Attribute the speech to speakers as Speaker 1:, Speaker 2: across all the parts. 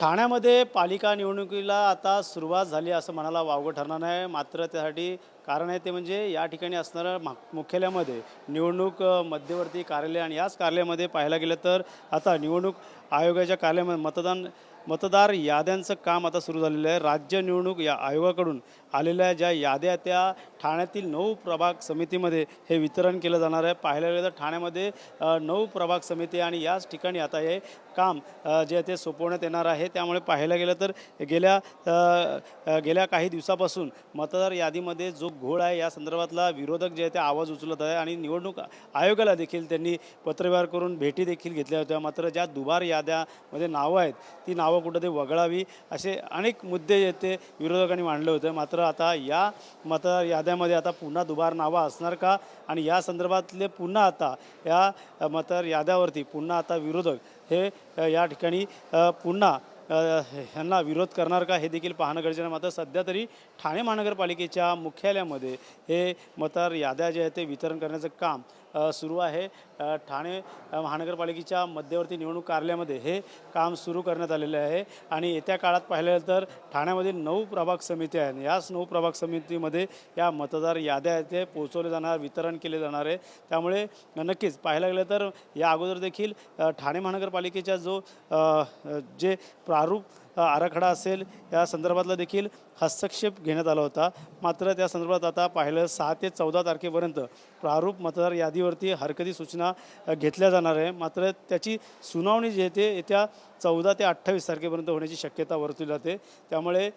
Speaker 1: ठाण्यामध्ये पालिका निवडणुकीला आता सुरुवात झाली असं म्हणायला वावगं ठरणार नाही. मात्र त्यासाठी कारण आहे ते म्हणजे या ठिकाणी असणाऱ्या मा- मुख्यालयामध्ये निवडणूक मध्यवर्ती कार्यालय आणि याच कार्यालयामध्ये पाहायला गेलं तर आता निवडणूक आयोगाच्या कार्यालयामध्ये मतदान मतदार याद्यांचं काम आता सुरू झालेलं आहे. राज्य निवडणूक या आयोगाकडून आलेल्या ज्या याद्या त्या ठाण्यातील नऊ प्रभाग समितीमध्ये हे वितरण केलं जाणार आहे. पाहायला गेलं तर ठाण्यामध्ये नऊ प्रभाग समिती आणि याच ठिकाणी आता हे काम जे आहे ते सोपवण्यात येणार आहे. त्यामुळे पाहायला गेलं तर गेल्या गेल्या काही दिवसापासून मतदार यादीमध्ये जो घोळ आहे या संदर्भातला विरोधक जे आहे ते आवाज उचलत आहे आणि निवडणूक आयोगाला देखील त्यांनी पत्रव्यवहार करून भेटी देखील घेतल्या होत्या. मात्र ज्या दुबार याद्यामध्ये नावं आहेत ती नावं कुठं ते वगळावी असे अनेक मुद्दे येते विरोधकांनी मांडले होते. मात्र आता या मतदार याद्यामध्ये आता पुन्हा दुबार नावं असणार का? आणि या संदर्भातले पुन्हा आता या मतदार याद्यावरती पुन्हा आता विरोधक हे या ठिकाणी पुन्हा ह्यांना विरोध करणार का हे देखील पाहणं गरजेचं आहे. मात्र सध्या तरी ठाणे महानगरपालिकेच्या मुख्यालयामध्ये हे मतदार याद्या जे आहेत ते वितरण करण्याचं काम सुरू आहे. ठाणे महानगरपालिकेच्या मध्यवर्ती निवडणूक कार्यालयामध्ये हे काम सुरू करण्यात आलेले आहे. आणि येत्या काळात पाहिलं तर ठाण्यामध्ये नऊ प्रभाग समिती आहेत. याच नऊ प्रभाग समितीमध्ये या मतदार याद्या आहेत. ते पोहोचवले जाणार वितरण केले जाणार आहे. त्यामुळे नक्कीच पाहायला गेलं तर या अगोदर देखील ठाणे महानगरपालिकेचा जो जे प्रारूप आराखडा असेल या संदर्भातला देखील हस्तक्षेप घेण्यात आला होता. मात्र त्या संदर्भात आता पाहिलं सहा ते चौदा तारखेपर्यंत प्रारूप मतदार यादीवरती हरकती सूचना घेतल्या जाणार आहे. मात्र त्याची सुनावणी जी आहे ते येत्या चौदा ते अठ्ठावीस तारखेपर्यंत होण्याची शक्यता वर्तवली जाते. त्यामुळे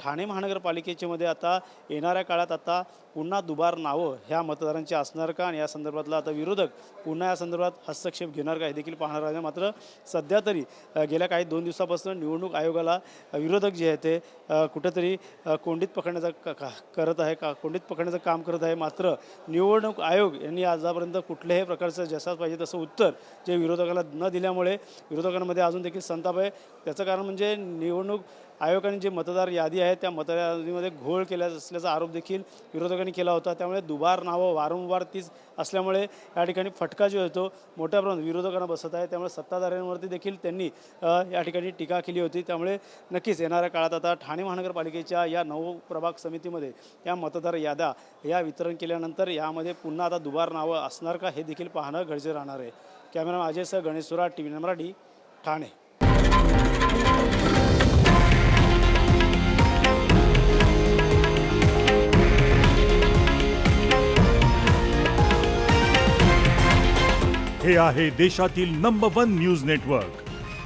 Speaker 1: ठाणे महानगरपालिकेच्यामध्ये आता येणाऱ्या काळात आता पुन्हा दुबार नावं ह्या मतदारांची असणार का? आणि या संदर्भातला आता विरोधक पुन्हा या संदर्भात हस्तक्षेप घेणार का हे देखील पाहणार आहे. मात्र सध्या तरी गेल्या काही दोन दिवसापासून निवडणूक आयोगाला अ, विरोधक जे आहे ते कुठेतरी कोंडीत पकडण्याचा का- करत आहे का कोंडीत पकडण्याचं काम करत आहे. मात्र निवडणूक आयोग यांनी आजपर्यंत कुठल्याही प्रकारचं जसाच पाहिजे तसं उत्तर जे विरोधकाला न दिल्यामुळे विरोधकांमध्ये अजून देखील संताप आहे. त्याचं कारण म्हणजे निवडणूक आयोगाने जे मतदार यादी आहे त्या मतदार यादीमध्ये घोळ केला असल्याचा आरोप देखील विरोधकांनी केला होता. त्यामुळे दुबार नावं वारंवार तीच असल्यामुळे या ठिकाणी फटका जो येतो मोठ्या प्रमाणात विरोधकांना बसत आहे. त्यामुळे सत्ताधाऱ्यांवरती देखील त्यांनी या ठिकाणी टीका केली होती. त्यामुळे त्यामुळे नक्कीच येणाऱ्या काळात आता ठाणे महानगरपालिकेच्या या नऊ प्रभाग समितीमध्ये या मतदार याद्या या वितरण केल्यानंतर यामध्ये पुन्हा आता दुबार नावं असणार का हे देखील पाहणं गरजेचं राहणार आहे. कॅमेरा अजय सह गणेश सुरा टी व्ही मराठी ठाणे.
Speaker 2: हे आहे देशातील नंबर वन न्यूज नेटवर्क